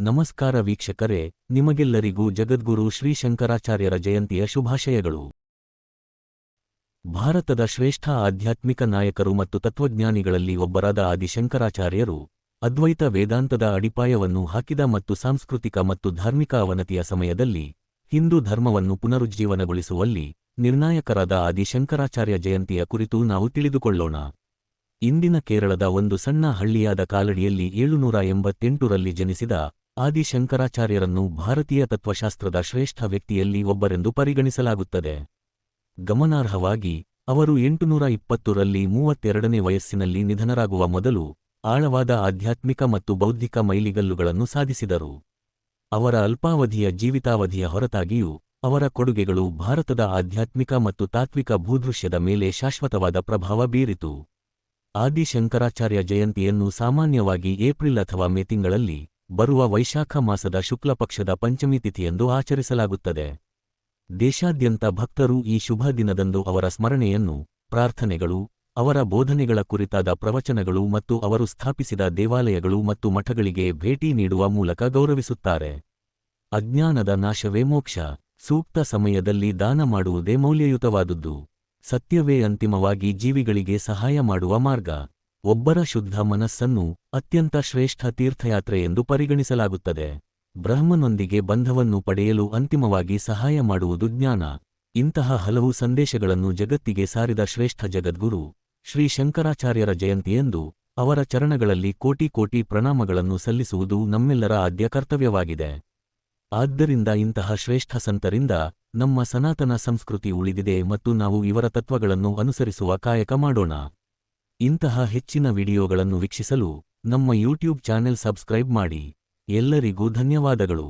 ನಮಸ್ಕಾರ ವೀಕ್ಷಕರೇ, ನಿಮಗೆಲ್ಲರಿಗೂ ಜಗದ್ಗುರು ಶ್ರೀ ಶಂಕರಾಚಾರ್ಯರ ಜಯಂತಿಯ ಶುಭಾಶಯಗಳು. ಭಾರತದ ಶ್ರೇಷ್ಠ ಆಧ್ಯಾತ್ಮಿಕ ನಾಯಕರು ಮತ್ತು ತತ್ವಜ್ಞಾನಿಗಳಲ್ಲಿ ಒಬ್ಬರಾದ ಆದಿಶಂಕರಾಚಾರ್ಯರು ಅದ್ವೈತ ವೇದಾಂತದ ಅಡಿಪಾಯವನ್ನು ಹಾಕಿದ ಮತ್ತು ಸಾಂಸ್ಕೃತಿಕ ಮತ್ತು ಧಾರ್ಮಿಕ ಅವನತಿಯ ಸಮಯದಲ್ಲಿ ಹಿಂದೂ ಧರ್ಮವನ್ನು ಪುನರುಜ್ಜೀವನಗೊಳಿಸುವಲ್ಲಿ ನಿರ್ಣಾಯಕರಾದ ಆದಿಶಂಕರಾಚಾರ್ಯ ಜಯಂತಿಯ ಕುರಿತು ನಾವು ತಿಳಿದುಕೊಳ್ಳೋಣ. ಇಂದಿನ ಕೇರಳದ ಒಂದು ಸಣ್ಣ ಹಳ್ಳಿಯಾದ ಕಾಲಡಿಯಲ್ಲಿ ಏಳುನೂರ ಎಂಬತ್ತೆಂಟರಲ್ಲಿ ಜನಿಸಿದ ಆದಿಶಂಕರಾಚಾರ್ಯರನ್ನು ಭಾರತೀಯ ತತ್ವಶಾಸ್ತ್ರದ ಶ್ರೇಷ್ಠ ವ್ಯಕ್ತಿಯಲ್ಲಿ ಒಬ್ಬರೆಂದು ಪರಿಗಣಿಸಲಾಗುತ್ತದೆ. ಗಮನಾರ್ಹವಾಗಿ, ಅವರು ಎಂಟುನೂರ ಇಪ್ಪತ್ತರಲ್ಲಿ ಮೂವತ್ತೆರಡನೇ ವಯಸ್ಸಿನಲ್ಲಿ ನಿಧನರಾಗುವ ಮೊದಲು ಆಳವಾದ ಆಧ್ಯಾತ್ಮಿಕ ಮತ್ತು ಬೌದ್ಧಿಕ ಮೈಲಿಗಲ್ಲುಗಳನ್ನು ಸಾಧಿಸಿದರು. ಅವರ ಅಲ್ಪಾವಧಿಯ ಜೀವಿತಾವಧಿಯ ಹೊರತಾಗಿಯೂ, ಅವರ ಕೊಡುಗೆಗಳು ಭಾರತದ ಆಧ್ಯಾತ್ಮಿಕ ಮತ್ತು ತಾತ್ವಿಕ ಭೂದೃಶ್ಯದ ಮೇಲೆ ಶಾಶ್ವತವಾದ ಪ್ರಭಾವ ಬೀರಿತು. ಆದಿಶಂಕರಾಚಾರ್ಯ ಜಯಂತಿಯನ್ನು ಸಾಮಾನ್ಯವಾಗಿ ಏಪ್ರಿಲ್ ಅಥವಾ ಮೇ ತಿಂಗಳಲ್ಲಿ ಬರುವ ವೈಶಾಖ ಮಾಸದ ಶುಕ್ಲಪಕ್ಷದ ಪಂಚಮಿ ತಿಥಿಯಂದು ಆಚರಿಸಲಾಗುತ್ತದೆ. ದೇಶಾದ್ಯಂತ ಭಕ್ತರು ಈ ಶುಭ ದಿನದಂದು ಅವರ ಸ್ಮರಣೆಯನ್ನು, ಪ್ರಾರ್ಥನೆಗಳು, ಅವರ ಬೋಧನೆಗಳ ಕುರಿತಾದ ಪ್ರವಚನಗಳು ಮತ್ತು ಅವರು ಸ್ಥಾಪಿಸಿದ ದೇವಾಲಯಗಳು ಮತ್ತು ಮಠಗಳಿಗೆ ಭೇಟಿ ನೀಡುವ ಮೂಲಕ ಗೌರವಿಸುತ್ತಾರೆ. ಅಜ್ಞಾನದ ನಾಶವೇ ಮೋಕ್ಷ, ಸೂಕ್ತ ಸಮಯದಲ್ಲಿ ದಾನ ಮಾಡುವುದೇ ಮೌಲ್ಯಯುತವಾದುದು ಸತ್ಯವೇ ಅಂತಿಮವಾಗಿ ಜೀವಿಗಳಿಗೆ ಸಹಾಯ ಮಾಡುವ ಮಾರ್ಗ. ಒಬ್ಬರ ಶುದ್ಧ ಮನಸ್ಸನ್ನು ಅತ್ಯಂತ ಶ್ರೇಷ್ಠ ತೀರ್ಥಯಾತ್ರೆ ಎಂದು ಪರಿಗಣಿಸಲಾಗುತ್ತದೆ. ಬ್ರಹ್ಮನೊಂದಿಗೆ ಬಂಧವನ್ನು ಪಡೆಯಲು ಅಂತಿಮವಾಗಿ ಸಹಾಯ ಮಾಡುವುದು ಜ್ಞಾನ. ಇಂತಹ ಹಲವು ಸಂದೇಶಗಳನ್ನು ಜಗತ್ತಿಗೆ ಸಾರಿದ ಶ್ರೇಷ್ಠ ಜಗದ್ಗುರು, ಶ್ರೀ ಶಂಕರಾಚಾರ್ಯರ ಜಯಂತಿಯೆಂದು ಅವರ ಚರಣಗಳಲ್ಲಿ ಕೋಟಿ ಕೋಟಿ ಪ್ರಣಾಮಗಳನ್ನು ಸಲ್ಲಿಸುವುದು ನಮ್ಮೆಲ್ಲರ ಆದ್ಯ ಕರ್ತವ್ಯವಾಗಿದೆ. ಆದ್ದರಿಂದ ಇಂತಹ ಶ್ರೇಷ್ಠ ಸಂತರಿಂದ ನಮ್ಮ ಸನಾತನ ಸಂಸ್ಕೃತಿ ಉಳಿದಿದೆ ಮತ್ತು ನಾವು ಇವರ ತತ್ವಗಳನ್ನು ಅನುಸರಿಸುವ ಕಾಯಕ ಮಾಡೋಣ. ಇಂತಹ ಹೆಚ್ಚಿನ ವಿಡಿಯೋಗಳನ್ನು ವೀಕ್ಷಿಸಲು ನಮ್ಮ ಯೂಟ್ಯೂಬ್ ಚಾನೆಲ್ ಸಬ್ಸ್ಕ್ರೈಬ್ ಮಾಡಿ. ಎಲ್ಲರಿಗೂ ಧನ್ಯವಾದಗಳು.